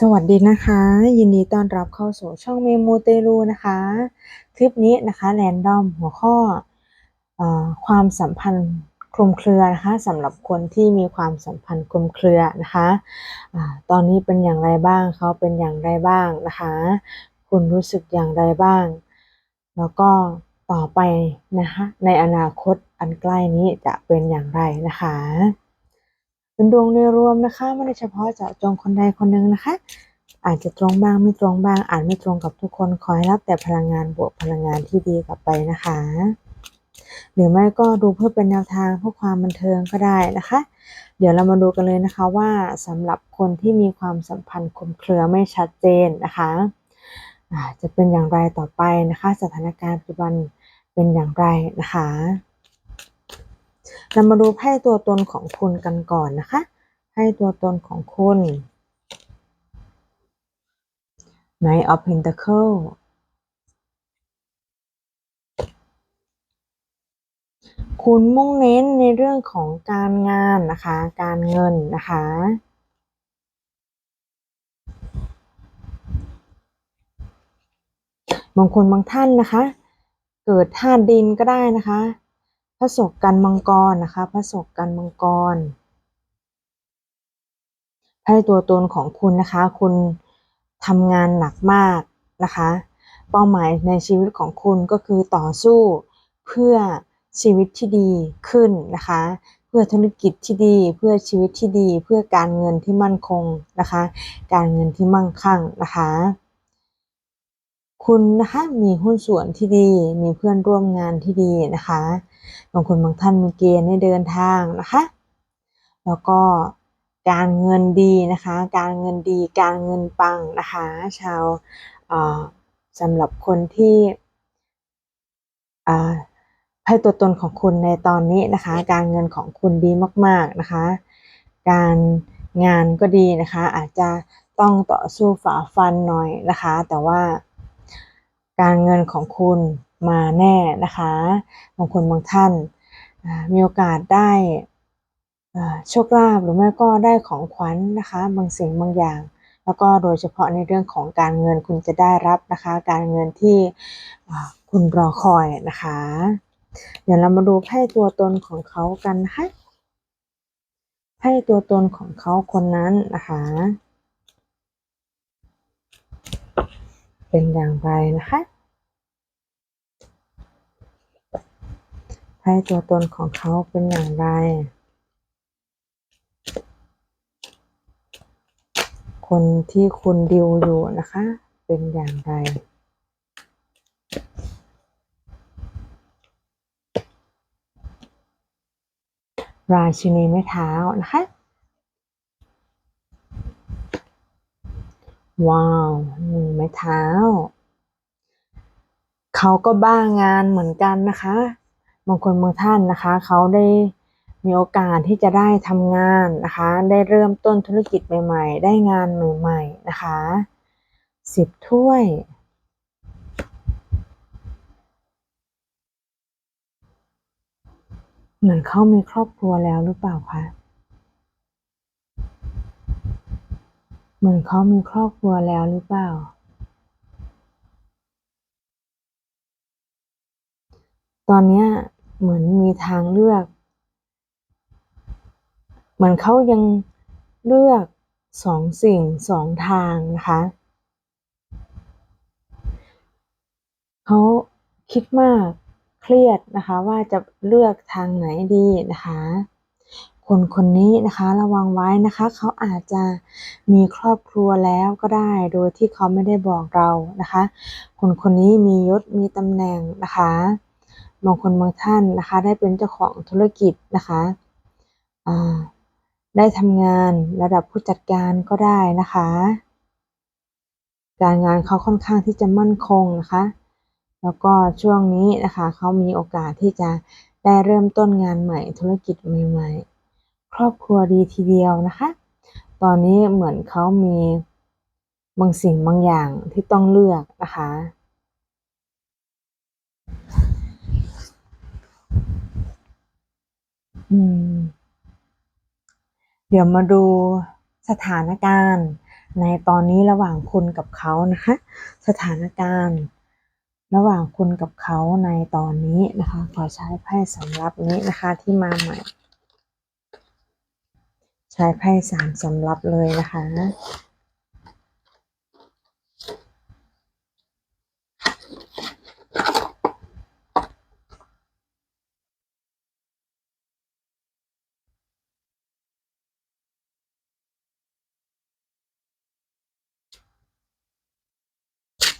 สวัสดีนะคะ ยินดีต้อนรับเข้าสู่ช่องเมมูเตลูนะคะ คลิปนี้นะคะแรนดอมหัวข้อออความสัมพันธ์คลุมเครือนะคะสำหรับคนที่มีความสัมพันธ์คลุมเครือนะคะอะตอนนี้เป็นอย่างไรบ้างเขาเป็นอย่างไรบ้างนะคะ คุณรู้สึกอย่างไรบ้าง แล้วก็ต่อไปนะคะในอนาคตอันใกล้นี้จะเป็นอย่างไรนะคะ เป็นดวงโดยรวมนะคะไม่ได้เฉพาะเจาะจงคนใดคนหนึ่งนะคะ อาจจะตรงบ้างไม่ตรงบ้างอาจไม่ตรงกับทุกคนขอให้รับแต่พลังงานบวกพลังงานที่ดีกลับไปนะคะ หรือไม่ก็ดูเพื่อเป็นแนวทางเพื่อความบันเทิงก็ได้นะคะ เดี๋ยวเรามาดูกันเลยนะคะว่าสำหรับคนที่มีความสัมพันธ์คลุมเครือไม่ชัดเจนนะคะจะเป็นอย่างไรต่อไปนะคะ สถานการณ์ปัจจุบันเป็นอย่างไรนะคะ เรามาดูไพ่ตัวตนของคุณกันก่อนนะคะไพ่ตัวตนของคุณ Knight of Pentacle คุณมุ่งเน้นในเรื่องของการงานนะคะ การเงินนะคะ บางคนบางท่านนะคะ เกิดธาตุดินก็ได้นะคะ พระศกกันมังกรนะคะ พระศกกันมังกรไพ่ตัวตนของคุณนะคะ คุณทำงานหนักมากนะคะ เป้าหมายในชีวิตของคุณก็คือต่อสู้เพื่อชีวิตที่ดีขึ้นนะคะ เพื่อธุรกิจที่ดี เพื่อชีวิตที่ดี เพื่อการเงินที่มั่นคงนะคะ การเงินที่มั่งคั่งนะคะ คุณนะคะมีหุ้นส่วนที่ดี มีเพื่อนร่วมงานที่ดีนะคะบางคนบางท่านมีเกณฑ์ให้เดินทางนะคะ แล้วก็การเงินดีนะคะ การเงินดีการเงินปังนะคะ ชาวสำหรับคนที่ให้ตัวตนของคุณในตอนนี้นะคะ การเงินของคุณดีมาก ๆนะคะ การงานก็ดีนะคะ อาจจะต้องต่อสู้ฝ่าฟันหน่อยนะคะ แต่ว่า การเงินของคุณมาแน่นะคะบางคนบางท่านมีโอกาสได้โชคลาภหรือไม่ก็ได้ของขวัญนนะคะ บางสิ่งบางอย่าง แล้วก็โดยเฉพาะในเรื่องของการเงินคุณจะได้รับนะคะ การเงินที่คุณรอคอยนะคะ เดี๋ยวเรามาดูไพ่ตัวตนของเขากันนะคะไพ่ตัวตนของเขาคนนั้นนะคะ เป็นอย่างไรนะคะไพ่ตัวตนของเขาเป็นอย่างไร คนที่คุณดิวอยู่นะคะ เป็นอย่างไรราชินีไม้เท้านะคะ ว้าวหนึ่งไม้เท้า เขาก็บ้างานเหมือนกันนะคะบางคนบางท่านนะคะ เขาได้มีโอกาสที่จะได้ทำงานนะคะ ได้เริ่มต้นธุรกิจใหม่ ๆ ได้งานใหม่ ๆ นะคะสิบถ้วย เหมือนเขามีครอบครัวแล้วหรือเปล่าคะ เหมือนเขามีครอบครัวแล้วหรือเปล่า ตอนนี้เหมือนมีทางเลือก เหมือนเขายังเลือกสองสิ่งสองทางนะคะเขาคิดมากเครียดนะคะว่าจะเลือกทางไหนดีนะคะ คนคนนี้นะคะระวังไว้นะคะ เขาอาจจะมีครอบครัวแล้วก็ได้ โดยที่เขาไม่ได้บอกเรานะคะ คนคนนี้มียศมีตำแหน่งนะคะบางคนบางท่านนะคะ ได้เป็นเจ้าของธุรกิจนะคะได้ทำงานระดับผู้จัดการก็ได้นะคะ การงานเขาค่อนข้างที่จะมั่นคงนะคะ แล้วก็ช่วงนี้นะคะเขามีโอกาสที่จะได้เริ่มต้นงานใหม่ธุรกิจใหม่ ๆ ครอบครัวดีทีเดียวนะคะ ตอนนี้เหมือนเขามีบางสิ่งบางอย่างที่ต้องเลือกนะคะเดี๋ยวมาดูสถานการณ์ในตอนนี้ระหว่างคุณกับเขานะคะ สถานการณ์ ระหว่างคุณกับเขาในตอนนี้นะคะ ขอใช้ไพ่สำรับนี้นะคะที่มาใหม่ ใช้ไพ่สามสำรับเลยนะคะ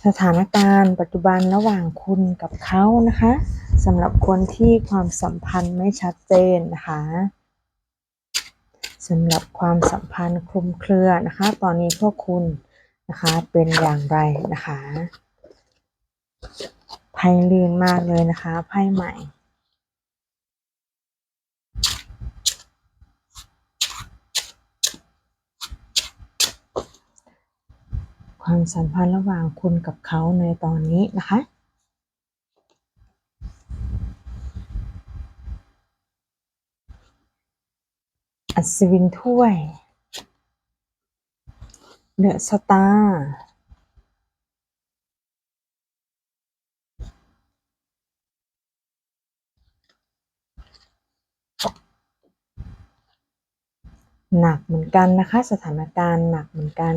สถานการณ์ปัจจุบันระหว่างคุณกับเขานะคะสำหรับคนที่ความสัมพันธ์ไม่ชัดเจนนะคะ สำหรับความสัมพันธ์คลุมเครือนะคะ ตอนนี้พวกคุณนะคะเป็นอย่างไรนะคะไพ่ลื่นมากเลยนะคะไพ่ใหม่ความสัมพันธ์ระหว่างคุณกับเขาในตอนนี้นะคะ อัศวินถ้วยเดอะสตาร์หนักเหมือนกันนะคะ สถานการณ์หนักเหมือนกัน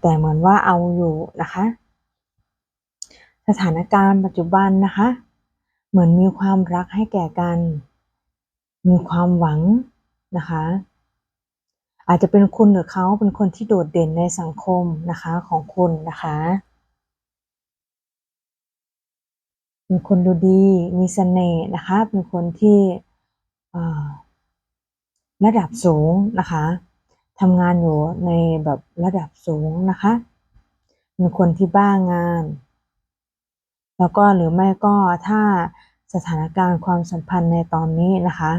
แต่เหมือนว่าเอาอยู่นะคะ สถานการณ์ปัจจุบันนะคะ เหมือนมีความรักให้แก่กัน มีความหวังนะคะ อาจจะเป็นคุณหรือเขาเป็นคนที่โดดเด่นในสังคมนะคะของคุณนะคะเป็นคนดูดี มีเสน่ห์นะคะ เป็นคนที่ระดับสูงนะคะทำงานอยู่ในแบบระดับสูงนะคะเป็นคนที่บ้างาน แล้วก็หรือไม่ก็ถ้าสถานการณ์ความสัมพันธ์ในตอนนี้นะคะ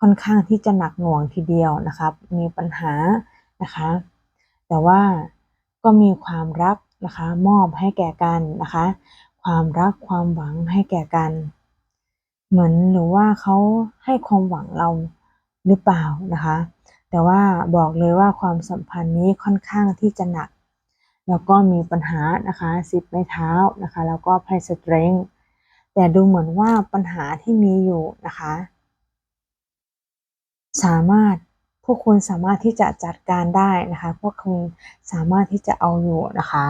ค่อนข้างที่จะหนักหน่วงทีเดียวนะครับ มีปัญหานะคะ แต่ว่าก็มีความรักนะคะมอบให้แก่กันนะคะ ความรักความหวังให้แก่กัน เหมือนหรือว่าเขาให้ความหวังเราหรือเปล่านะคะ แต่ว่าบอกเลยว่าความสัมพันธ์นี้ค่อนข้างที่จะหนัก แล้วก็มีปัญหานะคะสิบไม้เท้านะคะ แล้วก็ไพ่สตรงแต่ดูเหมือนว่าปัญหาที่มีอยู่นะคะ สามารถพวกคุณสามารถที่จะจัดการได้นะคะ พวกคุณสามารถที่จะเอาอยู่นะคะ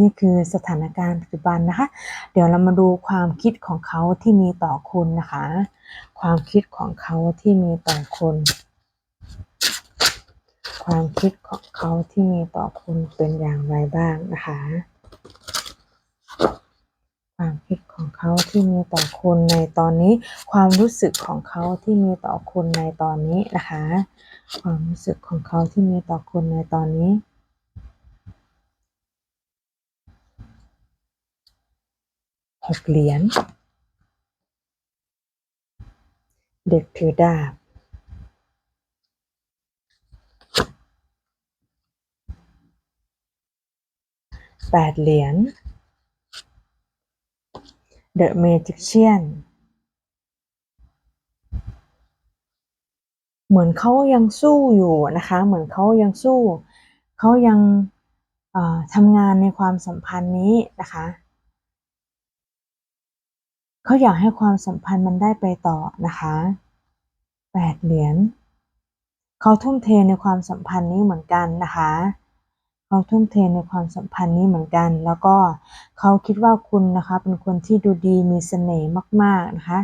นี่คือสถานการณ์ปัจจุบันนะคะ เดี๋ยวเรามาดูความคิดของเขาที่มีต่อคุณนะคะ ความคิดของเขาที่มีต่อคุณ ความคิดของเขาที่มีต่อคุณเป็นอย่างไรบ้างนะคะ ความคิดของเขาที่มีต่อคุณในตอนนี้ ความรู้สึกของเขาที่มีต่อคุณในตอนนี้นะคะ ความรู้สึกของเขาที่มีต่อคุณในตอนนี้หกเหรียญเด็กถือดาบ แปดเหรียญ The Magician เหมือนเขายังสู้อยู่นะคะ เหมือนเขายังสู้ เขายังทำงานในความสัมพันธ์นี้นะคะ เขาอยากให้ความสัมพันธ์มันได้ไปต่อนะคะแปดเหรียญ เขาทุ่มเทในความสัมพันธ์นี้เหมือนกันนะคะ เขาทุ่มเทในความสัมพันธ์นี้เหมือนกัน แล้วก็เขาคิดว่าคุณนะคะเป็นคนที่ดูดีมีเสน่ห์มาก ๆ นะคะ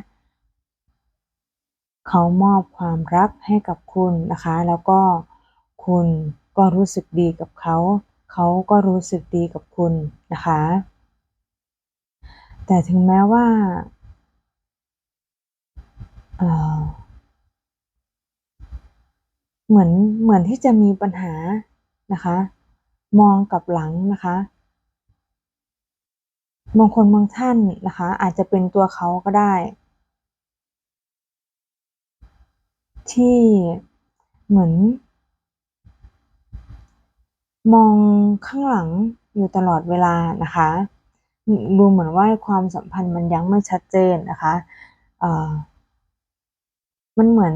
เขามอบความรักให้กับคุณนะคะ แล้วก็คุณก็รู้สึกดีกับเขา เขาก็รู้สึกดีกับคุณนะคะ แต่ถึงแม้ว่าเหมือนเหมือนที่จะมีปัญหานะคะ มองกับหลังนะคะบางคนบางท่านนะคะ อาจจะเป็นตัวเขาก็ได้ ที่เหมือน มองข้างหลังอยู่ตลอดเวลานะคะ ดูเหมือนว่าความสัมพันธ์มันยังไม่ชัดเจนนะคะมันเหมือน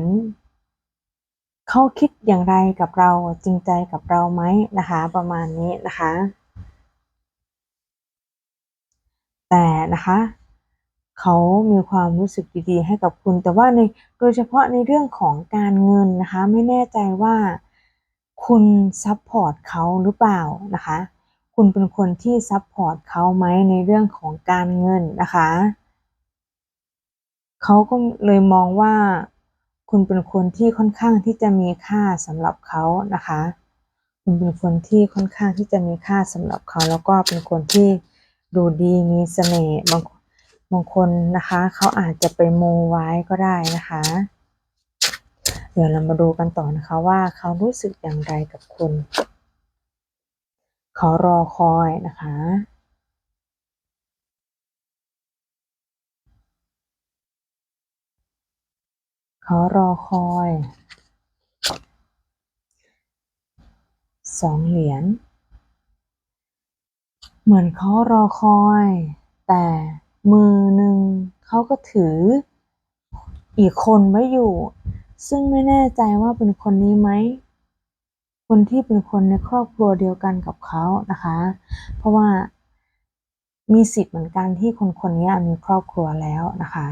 เขาคิดอย่างไรกับเราจริงใจกับเราไหมนะคะ ประมาณนี้นะคะ แต่นะคะเขามีความรู้สึกดีๆให้กับคุณ แต่ว่าในโดยเฉพาะในเรื่องของการเงินนะคะ ไม่แน่ใจว่าคุณซัพพอร์ตเขาหรือเปล่านะคะ คุณเป็นคนที่ซัพพอร์ตเขาไหมในเรื่องของการเงินนะคะ เขาก็เลยมองว่า คุณเป็นคนที่ค่อนข้างที่จะมีค่าสำหรับเขานะคะ คุณเป็นคนที่ค่อนข้างที่จะมีค่าสำหรับเขา แล้วก็เป็นคนที่ดูดีมีเสน่ห์บางบางคนนะคะเขาอาจจะไปโมไว้ก็ได้นะคะ เดี๋ยวเรามาดูกันต่อนะคะว่าเขารู้สึกอย่างไรกับคุณเขารอคอยนะคะ เขารอคอยสองเหรียญ เหมือนเขารอคอย แต่มือหนึ่งเขาก็ถืออีกคนไว้อยู่ ซึ่งไม่แน่ใจว่าเป็นคนนี้ไหม คนที่เป็นคนในครอบครัวเดียวกันกับเขานะคะ เพราะว่ามีสิทธิ์เหมือนกันที่คนคนนี้มีครอบครัวแล้วนะคะ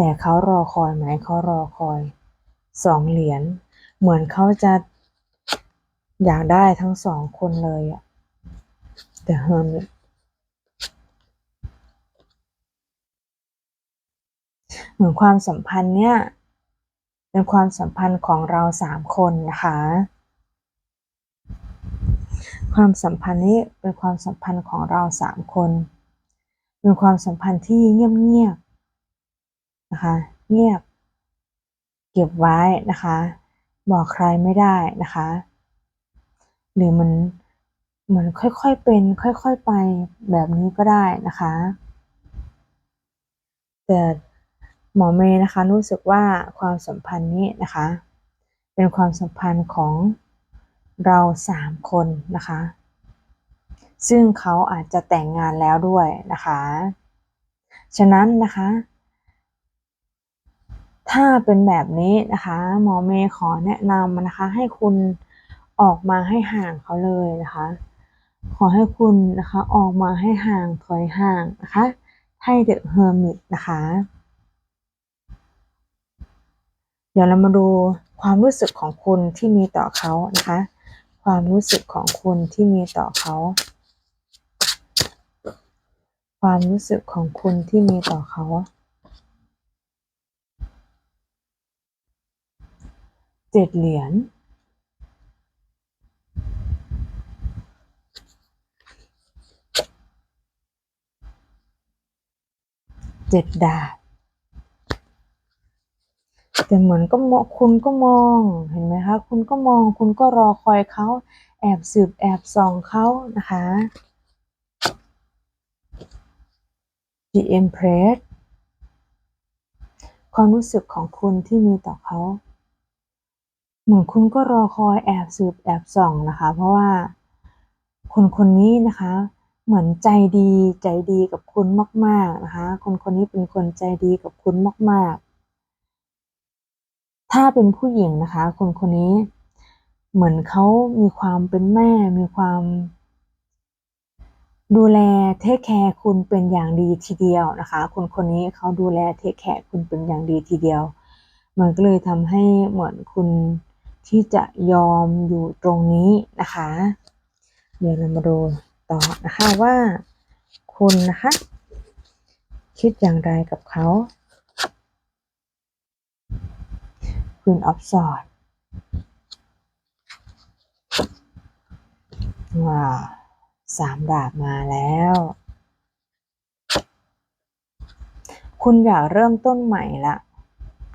แต่เขารอคอยไหมเขารอคอยสองเหรียญเหมือนเขาจะอยากได้ทั้งสองคนเลยอะแต่เฮิร์มเหมือนความสัมพันธ์เนี่ยเป็นความสัมพันธ์ของเราสามคนนะคะ ความสัมพันธ์นี้เป็นความสัมพันธ์ของเราสามคน เป็นความสัมพันธ์ที่เงียบๆ นะคะ เงียบ เก็บไว้นะคะ บอกใครไม่ได้นะคะ หรือมันเหมือนค่อยๆเป็น ค่อยๆไปแบบนี้ก็ได้นะคะแต่หมอเมย์นะคะรู้สึกว่าความสัมพันธ์นี้นะคะ เป็นความสัมพันธ์ของเราสามคนนะคะ ซึ่งเขาอาจจะแต่งงานแล้วด้วยนะคะ ฉะนั้นนะคะ ถ้าเป็นแบบนี้นะคะหมอเมย์ขอแนะนำนะคะ ให้คุณออกมาให้ห่างเขาเลยนะคะ ขอให้คุณนะคะออกมาให้ห่างถอยห่างนะคะให้เดอะเฮอร์มิตนะคะ เดี๋ยวเรามาดูความรู้สึกของคุณที่มีต่อเขานะคะ ความรู้สึกของคุณที่มีต่อเขา ความรู้สึกของคุณที่มีต่อเขา เจ็ดเหรียญเจ็ดดาบแต่เหมือนก็มองคุณก็มองเห็นไหมคะ คุณก็มองคุณก็รอคอยเขาแอบสืบแอบส่องเขานะคะ The Empress ความรู้สึกของคุณที่มีต่อเขา เหมือนคุณก็รอคอยแอบสืบแอบส่องนะคะ เพราะว่า คนคนนี้นะคะ เหมือนใจดีใจดีกับคุณมาก ๆนะคะ คนคนนี้เป็นคนใจดีกับคุณมาก ๆ ถ้าเป็นผู้หญิงนะคะ คนคนนี้เหมือนเขามีความเป็นแม่ มีความ ดูแลเทคแคร์คุณเป็นอย่างดีทีเดียวนะคะ คนคนนี้เขาดูแลเทคแคร์คุณเป็นอย่างดีทีเดียว มันก็เลยทำให้เหมือนคุณ ที่จะยอมอยู่ตรงนี้นะคะ เดี๋ยวเรามาดูต่อนะคะว่า คุณนะคะ คิดอย่างไรกับเขา Queen of Swords ว้าสามดาบมาแล้ว คุณอยากเริ่มต้นใหม่ละ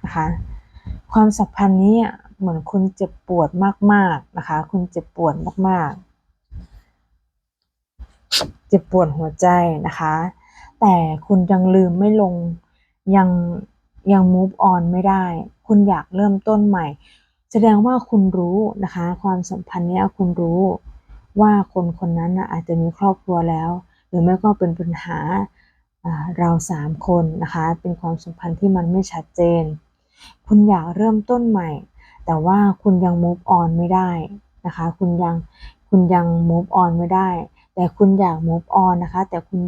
นะคะ ความสัมพันธ์นี้อะ เหมือนคุณเจ็บปวดมาก ๆ นะคะ คุณเจ็บปวดมาก ๆ เจ็บปวดหัวใจนะคะ แต่คุณยังลืมไม่ลง ยังยัง move on ไม่ได้ คุณอยากเริ่มต้นใหม่ แสดงว่าคุณรู้นะคะ ความสัมพันธ์นี้คุณรู้ว่าคนคนนั้นอาจจะมีครอบครัวแล้ว หรือไม่ก็เป็นปัญหาเราสามคนนะคะ เป็นความสัมพันธ์ที่มันไม่ชัดเจน คุณอยากเริ่มต้นใหม่ แต่ว่าคุณยัง move on ไม่ได้นะคะ คุณยังคุณยัง move on ไม่ได้ แต่คุณอยาก move on นะคะ แต่คุณ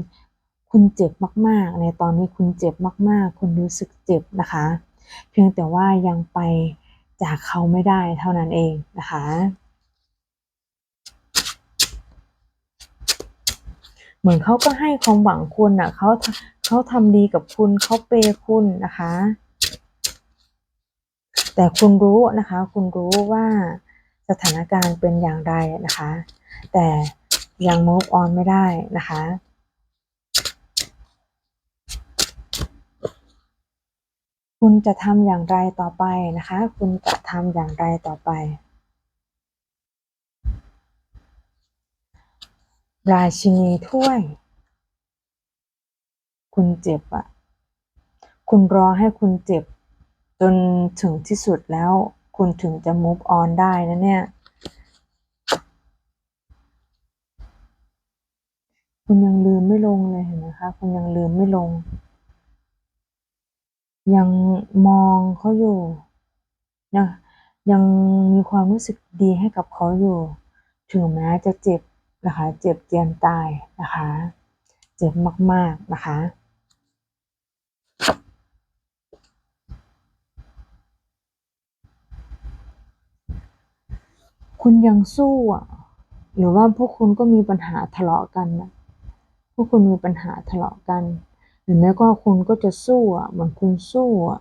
คุณเจ็บมากๆ ในตอนนี้คุณเจ็บมากๆ คุณรู้สึกเจ็บนะคะ เพียงแต่ว่ายังไปจากเขาไม่ได้เท่านั้นเองนะคะเหมือนเขาก็ให้ความหวังคุณอะเขาเขาทำดีกับคุณเขาเปย์คุณนะคะ แต่คุณรู้นะคะ คุณรู้ว่าสถานการณ์เป็นอย่างไรนะคะ แต่ยัง move on ไม่ได้นะคะ คุณจะทำอย่างไรต่อไปนะคะ คุณจะทำอย่างไรต่อไป ราชินีถ้วย คุณเจ็บอะคุณรอให้คุณเจ็บ นถึงที่สุดแล้ว คุณถึงจะ move on ได้นะเนี่ย คุณยังลืมไม่ลงเลยเห็นไหมคะคุณยังลืมไม่ลง ยังมองเขาอยู่ยังยังมีความรู้สึกดีให้กับเขาอยู่ ถึงแม้จะเจ็บนะคะ เจ็บเจียนตายนะคะ เจ็บมาก ๆ นะคะ คุณยังสู้อะหรือว่าพวกคุณก็มีปัญหาทะเลาะกันนะพวกคุณมีปัญหาทะเลาะกัน หรือแม้ก็คุณก็จะสู้อะเหมือนคุณสู้อะ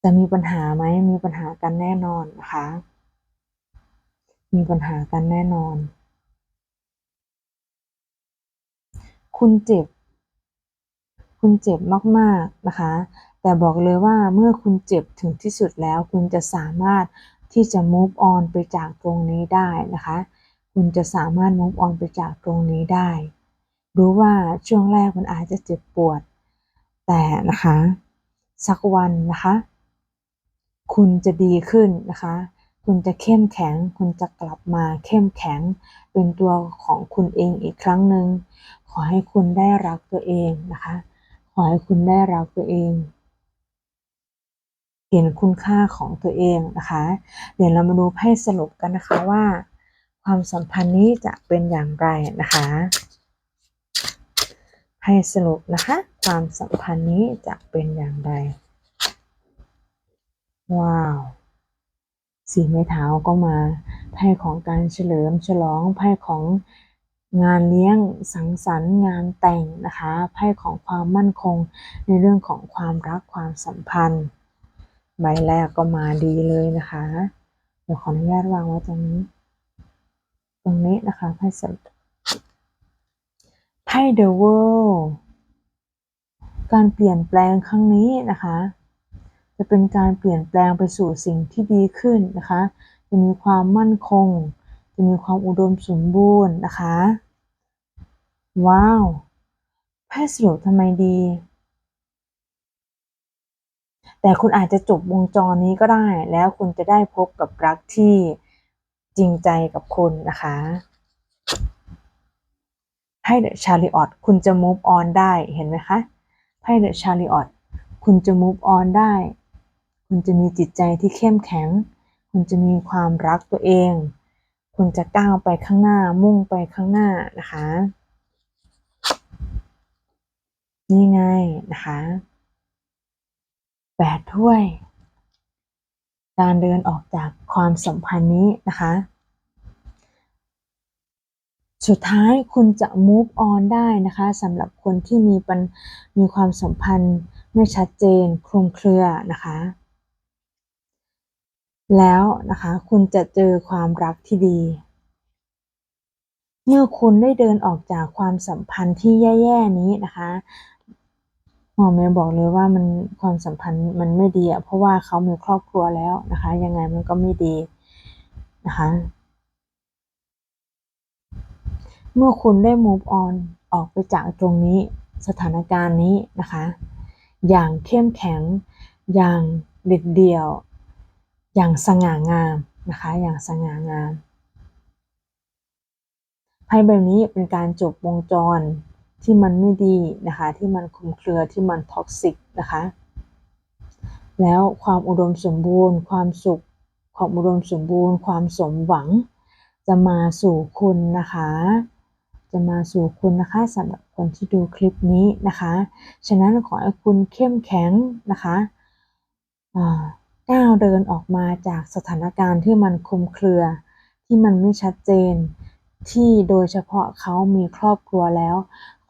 แต่มีปัญหาไหมมีปัญหากันแน่นอนนะคะ มีปัญหากันแน่นอน คุณเจ็บ คุณเจ็บมากๆนะคะ แต่บอกเลยว่าเมื่อคุณเจ็บถึงที่สุดแล้ว คุณจะสามารถที่จะ move on ไปจากตรงนี้ได้นะคะ คุณจะสามารถ move on ไปจากตรงนี้ได้ รู้ว่าช่วงแรกมันอาจจะเจ็บปวด แต่นะคะ สักวันนะคะ คุณจะดีขึ้นนะคะ คุณจะเข้มแข็ง คุณจะกลับมาเข้มแข็ง เป็นตัวของคุณเองอีกครั้งหนึ่ง ขอให้คุณได้รักตัวเองนะคะ ขอให้คุณได้รักตัวเอง เห็นคุณค่าของตัวเองนะคะ เดี๋ยวเรามาดูไพ่สรุปกันนะคะว่า ความสัมพันธ์นี้จะเป็นอย่างไรนะคะไพ่สรุปนะคะ ความสัมพันธ์นี้จะเป็นอย่างไร ว้าวสีไม้เท้าก็มาไพ่ของการเฉลิมฉลองไพ่ของงานเลี้ยงสังสรรค์งานแต่งนะคะไพ่ของความมั่นคงในเรื่องของความรักความสัมพันธ์ ใบแรกก็มาดีเลยนะคะเดี๋ยวขออนุญาตวางไว้ตรงนี้ ตรงนี้นะคะไพ่สัไพ่ The World การเปลี่ยนแปลงครั้งนี้นะคะ จะเป็นการเปลี่ยนแปลงไปสู่สิ่งที่ดีขึ้นนะคะ จะมีความมั่นคง จะมีความอุดมสมบูรณ์นะคะ ว้าวไพ่สรุปทำไมดี แต่คุณอาจจะจบวงจรนี้ก็ได้ แล้วคุณจะได้พบกับรักที่จริงใจกับคุณนะคะไพ่เดอะชาริออตคุณจะ move on ได้เห็นไหมคะไพ่เดอะชาริออตคุณจะ move on ได้ คุณจะมีจิตใจที่เข้มแข็ง คุณจะมีความรักตัวเอง คุณจะก้าวไปข้างหน้ามุ่งไปข้างหน้านะคะ นี่ไงนะคะ แปดถ้วย การเดินออกจากความสัมพันธ์นี้นะคะ สุดท้ายคุณจะ move on ได้นะคะสำหรับคนที่มีปัญมีความสัมพันธ์ไม่ชัดเจนคลุมเครือนะคะ แล้วนะคะคุณจะเจอความรักที่ดี เมื่อคุณได้เดินออกจากความสัมพันธ์ที่แย่ ๆ นี้นะคะ หมอเมย์บอกเลยว่ามันความสัมพันธ์มันไม่ดีอะเพราะว่าเขามีครอบครัวแล้วนะคะ ยังไงมันก็ไม่ดีนะคะ เมื่อคุณได้ move on ออกไปจากตรงนี้สถานการณ์นี้นะคะ อย่างเข้มแข็ง อย่างเด็ดเดี่ยว อย่างสง่างามนะคะ อย่างสง่างามไพ่ใบนี้เป็นการจบวงจร ที่มันไม่ดีนะคะ ที่มันคลุมเครือที่มันท็อกซิกนะคะ แล้วความอุดมสมบูรณ์ ความสุข ความอุดมสมบูรณ์ ความสมหวัง จะมาสู่คุณนะคะ จะมาสู่คุณนะคะสำหรับคนที่ดูคลิปนี้นะคะ ฉะนั้นขอให้คุณเข้มแข็งนะคะก้าวเดินออกมาจากสถานการณ์ที่มันคลุมเครือ ที่มันไม่ชัดเจน ที่โดยเฉพาะเขามีครอบครัวแล้ว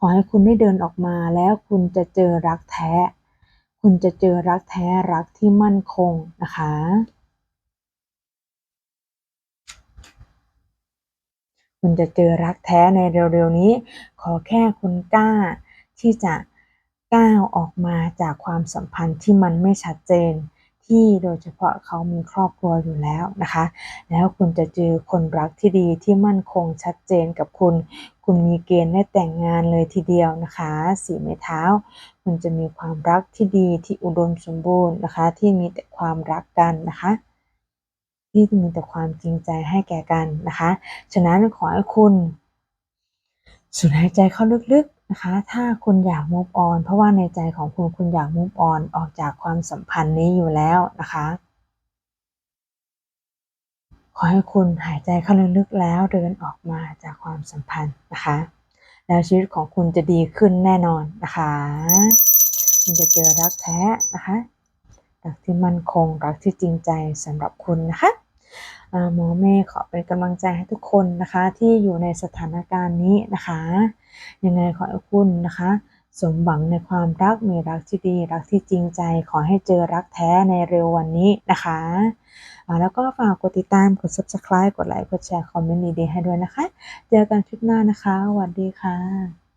ขอให้คุณได้เดินออกมาแล้วคุณจะเจอรักแท้ คุณจะเจอรักแท้รักที่มั่นคงนะคะ คุณจะเจอรักแท้ในเร็วๆนี้ ขอแค่คุณกล้าที่จะก้าวออกมาจากความสัมพันธ์ที่มันไม่ชัดเจน ที่โดยเฉพาะเขามีครอบครัวอยู่แล้วนะคะ แล้วคุณจะเจอคนรักที่ดีที่มั่นคงชัดเจนกับคุณ คุณมีเกณฑ์ได้แต่งงานเลยทีเดียวนะคะสีไม้เท้า คุณจะมีความรักที่ดีที่อุดมสมบูรณ์นะคะ ที่มีแต่ความรักกันนะคะที่มีแต่ความจริงใจให้แก่กันนะคะ ฉะนั้นขอให้คุณสูดหายใจเข้าลึกๆ นะคะ ถ้าคุณอยาก move on เพราะว่าในใจของคุณคุณอยาก move on ออกจากความสัมพันธ์นี้อยู่แล้วนะคะ ขอให้คุณหายใจเข้าลึกๆแล้วเดินออกมาจากความสัมพันธ์นะคะ แล้วชีวิตของคุณจะดีขึ้นแน่นอนนะคะ คุณจะเจอรักแท้นะคะ รักที่มั่นคง รักที่จริงใจสำหรับคุณนะคะ หมอเมย์ขอเป็นกำลังใจให้ทุกคนนะคะที่อยู่ในสถานการณ์นี้นะคะยังไงขอให้คุณนะคะ สมหวังในความรักมีรักที่ดี รักที่จริงใจ ขอให้เจอรักแท้ในเร็ววันนี้นะคะแล้วก็ฝากกดติดตามกด subscribe กดไลค์กดแชร์คอมเมนต์ดีๆให้ด้วยนะคะ เจอกันคลิปหน้านะคะสวัสดีค่ะ